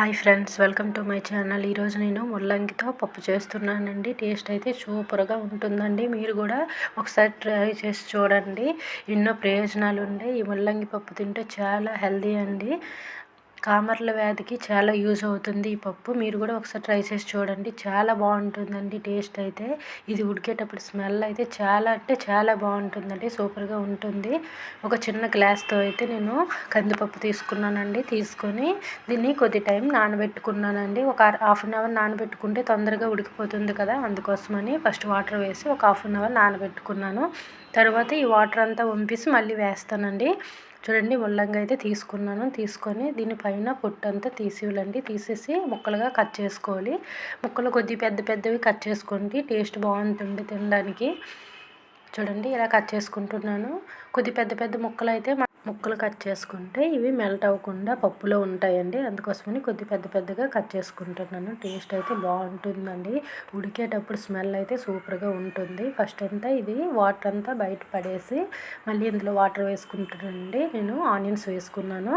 Hi friends welcome to my channel. ఈరోజు నేను ముల్లంగితో పప్పు చేస్తున్నానండి. టేస్ట్ అయితే సూపర్గా ఉంటుందండి. మీరు కూడా ఒకసారి ట్రై చేసి చూడండి. ఎన్నో ప్రయోజనాలు ఉన్నాయి ఈ ముల్లంగి పప్పు తింటే చాలా హెల్దీ అండి. కామర్ల వ్యాధికి చాలా యూజ్ అవుతుంది. ఈ పప్పు మీరు కూడా ఒకసారి ట్రై చేసి చూడండి. చాలా బాగుంటుందండి టేస్ట్ అయితే. ఇది ఉడికేటప్పుడు స్మెల్ అయితే చాలా అంటే చాలా బాగుంటుందండి. సూపర్గా ఉంటుంది. ఒక చిన్న గ్లాస్తో అయితే నేను కందిపప్పు తీసుకున్నానండి. తీసుకొని దీన్ని కొద్ది టైం నానబెట్టుకున్నానండి. ఒక హాఫ్ అన్ అవర్ నానబెట్టుకుంటే తొందరగా ఉడికిపోతుంది కదా! అందుకోసమని ఫస్ట్ వాటర్ వేసి ఒక హాఫ్ అన్ అవర్ నానబెట్టుకున్నాను. తర్వాత ఈ వాటర్ అంతా వంపేసి మళ్ళీ వేస్తానండి. చూడండి ముల్లంగి అయితే తీసుకున్నాను. తీసుకొని దీనిపైన పొట్టంతా తీసివ్వండి. తీసేసి ముక్కలుగా కట్ చేసుకోవాలి. ముక్కలు కొద్ది పెద్ద పెద్దవి కట్ చేసుకోండి. టేస్ట్ బాగుంటుంది తినడానికి. చూడండి ఇలా కట్ చేసుకుంటున్నాను. కొద్ది పెద్ద పెద్ద ముక్కలు అయితే ముక్కలు కట్ చేసుకుంటే ఇవి మెల్ట్ అవ్వకుండా పప్పులో ఉంటాయండి. అందుకోసమని కొద్ది పెద్ద పెద్దగా కట్ చేసుకుంటున్నాను. టేస్ట్ అయితే బాగుంటుందండి. ఉడికేటప్పుడు స్మెల్ అయితే సూపర్గా ఉంటుంది. ఫస్ట్ అంతా ఇది వాటర్ అంతా బయట పడేసి మళ్ళీ ఇందులో వాటర్ వేసుకుంటానండి. నేను ఆనియన్స్ వేసుకున్నాను.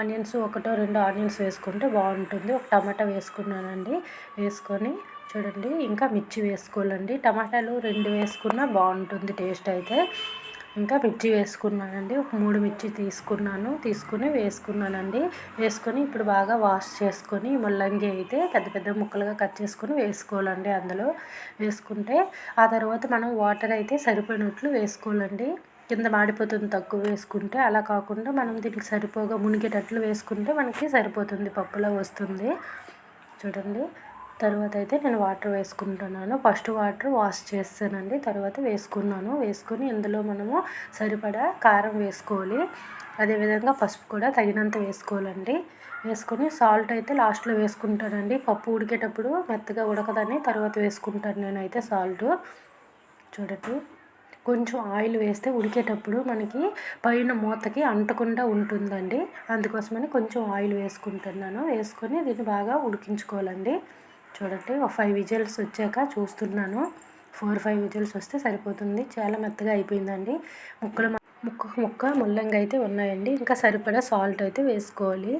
ఆనియన్స్ ఒకటో రెండు ఆనియన్స్ వేసుకుంటే బాగుంటుంది. ఒక టమాటా వేసుకున్నానండి. వేసుకొని చూడండి ఇంకా మిర్చి వేసుకోవాలండి. టమాటాలు రెండు వేసుకున్నా బాగుంటుంది టేస్ట్ అయితే. ఇంకా మిర్చి వేసుకున్నానండి. ఒక మూడు మిర్చి తీసుకున్నాను. తీసుకుని వేసుకున్నానండి. వేసుకొని ఇప్పుడు బాగా వాష్ చేసుకొని ముల్లంగి అయితే పెద్ద పెద్ద ముక్కలుగా కట్ చేసుకొని వేసుకోవాలండి అందులో. వేసుకుంటే ఆ తర్వాత మనం వాటర్ అయితే సరిపోయినట్లు వేసుకోవాలండి. కింద మాడిపోతుంది తక్కువ వేసుకుంటే. అలా కాకుండా మనం దీనికి సరిపోగా మునిగేటట్లు వేసుకుంటే మనకి సరిపోతుంది. పప్పులో వస్తుంది. చూడండి. తర్వాత అయితే నేను వాటర్ వేసుకుంటున్నాను. ఫస్ట్ వాటర్ వాష్ చేస్తానండి. తర్వాత వేసుకున్నాను. వేసుకుని ఇందులో మనము సరిపడా కారం వేసుకోవాలి. అదేవిధంగా పసుపు కూడా తగినంత వేసుకోవాలండి. వేసుకొని సాల్ట్ అయితే లాస్ట్లో వేసుకుంటానండి. పప్పు ఉడికేటప్పుడు మెత్తగా ఉడకదని తర్వాత వేసుకుంటాను నేనైతే సాల్ట్. చూడండి. కొంచెం ఆయిల్ వేస్తే ఉడికేటప్పుడు మనకి పైన మూతకి అంటకుండా ఉంటుందండి. అందుకోసమని కొంచెం ఆయిల్ వేసుకుంటున్నాను. వేసుకొని దీన్ని బాగా ఉడికించుకోవాలండి. చూడండి ఒక ఫైవ్ విజిల్స్ వచ్చాక చూస్తున్నాను. ఫోర్ ఫైవ్ విజిల్స్ వస్తే సరిపోతుంది. చాలా మెత్తగా అయిపోయిందండి. ముక్కలు ముక్క ముక్క ముల్లంగి అయితే ఉన్నాయండి. ఇంకా సరిపడా సాల్ట్ అయితే వేసుకోవాలి.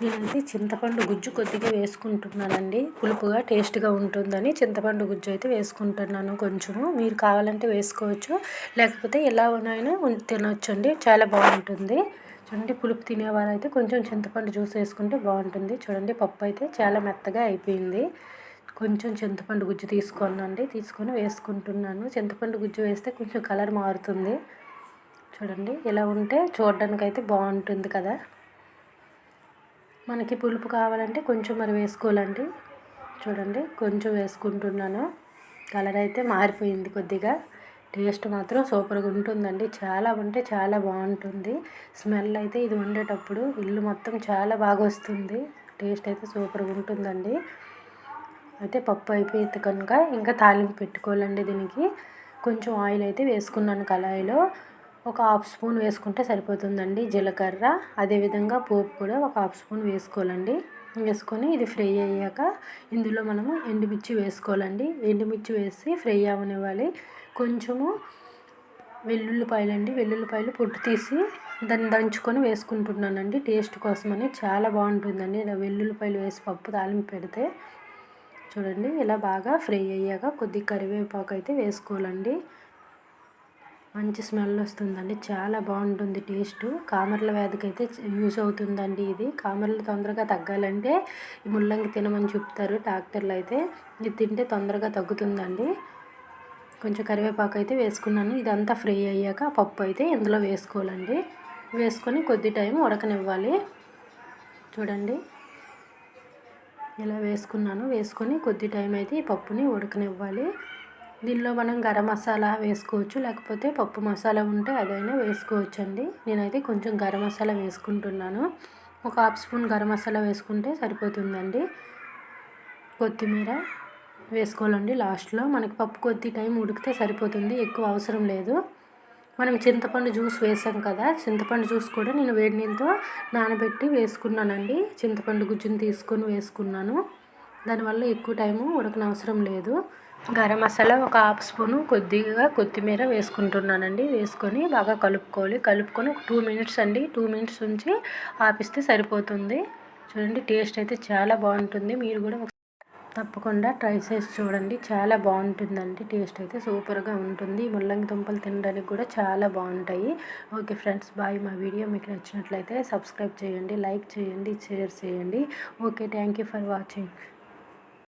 నేనైతే చింతపండు గుజ్జు కొద్దిగా వేసుకుంటున్నానండి. పులుపుగా టేస్ట్గా ఉంటుందని చింతపండు గుజ్జు అయితే వేసుకుంటున్నాను కొంచెము. మీరు కావాలంటే వేసుకోవచ్చు. లేకపోతే ఎలా ఉన్నాయో తినొచ్చు అండి చాలా బాగుంటుంది. చూడండి పులుపు తినేవారు అయితే కొంచెం చింతపండు జ్యూస్ వేసుకుంటే బాగుంటుంది. చూడండి పప్పు అయితే చాలా మెత్తగా అయిపోయింది. కొంచెం చింతపండు గుజ్జు తీసుకోనండి తీసుకొని వేసుకుంటున్నాను. చింతపండు గుజ్జు వేస్తే కొంచెం కలర్ మారుతుంది. చూడండి ఇలా ఉంటే చూడడానికి అయితే బాగుంటుంది కదా. మనకి పులుపు కావాలంటే కొంచెం మరి వేసుకోవాలండి. చూడండి కొంచెం వేసుకుంటున్నాను. కలర్ అయితే మారిపోయింది కొద్దిగా. టేస్ట్ మాత్రం సూపర్గా ఉంటుందండి. చాలా అంటే చాలా బాగుంటుంది. స్మెల్ అయితే ఇది వండేటప్పుడు ఇల్లు మొత్తం చాలా బాగా వస్తుంది. టేస్ట్ అయితే సూపర్గా ఉంటుందండి. అయితే పప్పు అయిపోయింది కనుక ఇంకా తాలింపు పెట్టుకోవాలండి దీనికి. కొంచెం ఆయిల్ అయితే వేసుకున్నాను కళాయిలో. ఒక హాఫ్ స్పూన్ వేసుకుంటే సరిపోతుందండి జీలకర్ర. అదేవిధంగా పోపు కూడా ఒక హాఫ్ స్పూన్ వేసుకోవాలండి. వేసుకొని ఇది ఫ్రై అయ్యాక ఇందులో మనము ఎండుమిర్చి వేసుకోవాలండి. ఎండుమిర్చి వేసి ఫ్రై అవనివ్వాలి. కొంచెము వెల్లుల్లిపాయలు అండి వెల్లుల్లిపాయలు పొట్టు తీసి దాన్ని దంచుకొని వేసుకుంటున్నానండి. టేస్ట్ కోసమని చాలా బాగుంటుందండి. ఇలా వెల్లుల్లిపాయలు వేసి పప్పు తాలింపు పెడితే చూడండి ఇలా బాగా ఫ్రై అయ్యాక కొద్ది కరివేపాకు అయితే వేసుకోవాలండి. మంచి స్మెల్ వస్తుందండి. చాలా బాగుంటుంది టేస్ట్. కామర్ల వ్యాధికి అయితే యూస్ అవుతుందండి ఇది. కామర్లు తొందరగా తగ్గాలంటే ఈ ముల్లంగి తినమని చెప్తారు డాక్టర్లు అయితే ఇది తింటే తొందరగా తగ్గుతుందండి. కొంచెం కరివేపాకు అయితే వేసుకున్నాను. ఇదంతా ఫ్రై అయ్యాక పప్పు అయితే ఇందులో వేసుకోవాలండి. వేసుకొని కొద్ది టైం ఉడకనివ్వాలి. చూడండి. ఇలా వేసుకున్నాను. వేసుకొని కొద్ది టైం అయితే ఈ పప్పుని ఉడకనివ్వాలి. దీనిలో మనం గరం మసాలా వేసుకోవచ్చు లేకపోతే పప్పు మసాలా ఉంటే అదైనా వేసుకోవచ్చు అండి నేనైతే కొంచెం గరం మసాలా వేసుకుంటున్నాను. ఒక హాఫ్ స్పూన్ గరం మసాలా వేసుకుంటే సరిపోతుందండి. కొత్తిమీర వేసుకోవాలండి లాస్ట్లో. మనకి పప్పు కొద్ది టైం ఉడికితే సరిపోతుంది ఎక్కువ అవసరం లేదు. మనం చింతపండు జ్యూస్ వేసాం కదా చింతపండు జ్యూస్ కూడా నేను వేడి నీళ్ళతో నానబెట్టి వేసుకున్నానండి. చింతపండు గుజ్జుని తీసుకొని వేసుకున్నాను. దానివల్ల ఎక్కువ టైము ఉడకనవసరం లేదు. గరం మసాలా ఒక హాఫ్ స్పూను కొద్దిగా కొత్తిమీర వేసుకుంటున్నానండి. వేసుకొని బాగా కలుపుకోవాలి. కలుపుకొని ఒక టూ మినిట్స్ అండి. టూ మినిట్స్ ఉంచి ఆపిస్తే సరిపోతుంది. చూడండి టేస్ట్ అయితే చాలా బాగుంటుంది. మీరు కూడా తప్పకుండా ట్రై చేసి చూడండి. చాలా బాగుంటుందండి. టేస్ట్ అయితే సూపర్గా ఉంటుంది. ముల్లంగి దుంపలు తినడానికి కూడా చాలా బాగుంటాయి. Okay friends bye. మా వీడియో మీకు నచ్చినట్లయితే సబ్స్క్రైబ్ చేయండి లైక్ చేయండి షేర్ చేయండి. Okay thank you for watching.